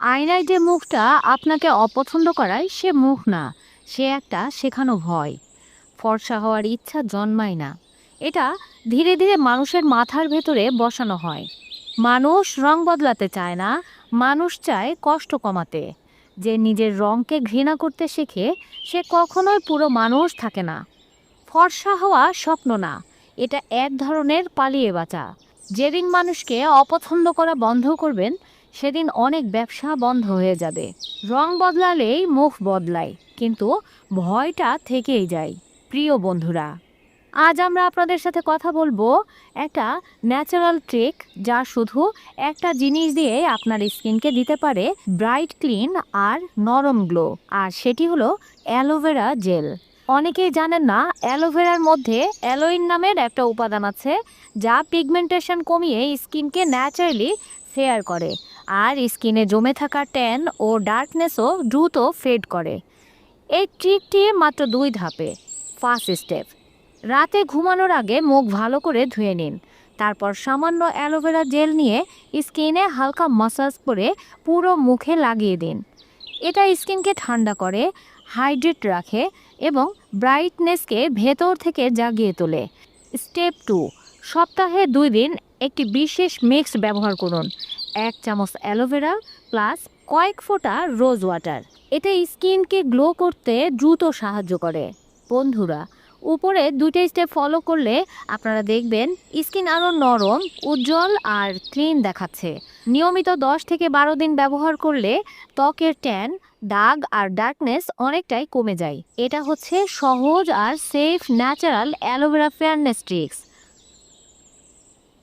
আয়নায় যে মুখটা আপনাকে অপছন্দ করায়, সে মুখ না। সে একটা শেখানো ভয়। ফর্সা হওয়ার ইচ্ছা জন্মায় না। এটা ধীরে ধীরে মানুষের মাথার ভেতরে বসানো হয়। মানুষ রং বদলাতে চায় না, মানুষ চায় কষ্ট কমাতে। যে নিজের রঙকে ঘৃণা করতে শেখে, সে কখনোই পুরো মানুষ থাকে না। ফর্সা হওয়া স্বপ্ন না, এটা এক ধরনের পালিয়ে বাঁচা। যেদিন মানুষকে অপছন্দ করা বন্ধ করবেন সেদিন অনেক ব্যবসা বন্ধ হয়ে যাবে। রং বদলালেই মুখ বদলায়, কিন্তু ভয়টা থেকেই যায়, প্রিয় বন্ধুরা। আজ আমরা আপনাদের সাথে কথা বলব একটা ন্যাচারাল ট্রিক যা শুধু একটা জিনিস দিয়ে আপনার স্কিনকে দিতে পারে ব্রাইট ক্লিন আর নরম গ্লো আর সেটি হলো অ্যালোভেরা জেল। অনেকেই জানেন না, অ্যালোভেরার মধ্যে অ্যালোইন নামের একটা উপাদান আছে, যা পিগমেন্টেশন কমিয়ে স্কিনকে ন্যাচারালি ফেয়ার করে। আর স্কিনে জমে থাকা ট্যান ও ডার্কনেসও দ্রুত ফেড করে। এই ট্রিকটি মাত্র দুই ধাপে। First step. রাতে ঘুমানোর আগে মুখ ভালো করে ধুয়ে নিন। তারপর সামান্য অ্যালোভেরা জেল নিয়ে স্কিনে হালকা মাসাজ করে পুরো মুখে লাগিয়ে দিন। এটা স্কিনকে ঠান্ডা করে, হাইড্রেট রাখে এবং ব্রাইটনেসকে ভেতর থেকে জাগিয়ে তোলে। Step two. সপ্তাহে দুই দিন একটি বিশেষ মিক্স ব্যবহার করুন। এক চামচ অ্যালোভেরা প্লাস কয়েক ফোঁটা রোজ ওয়াটার এটা স্কিনকে গ্লো করতে দ্রুত সাহায্য করে। বন্ধুরা, উপরে দুইটা স্টেপ ফলো করলে আপনারা দেখবেন স্কিন আরও নরম, উজ্জ্বল আর ক্লিন দেখাচ্ছে। নিয়মিত দশ থেকে বারো দিন ব্যবহার করলে ত্বকের ট্যান দাগ আর ডার্কনেস অনেকটাই কমে যায়। এটা হচ্ছে সহজ আর safe natural aloe vera fairness tricks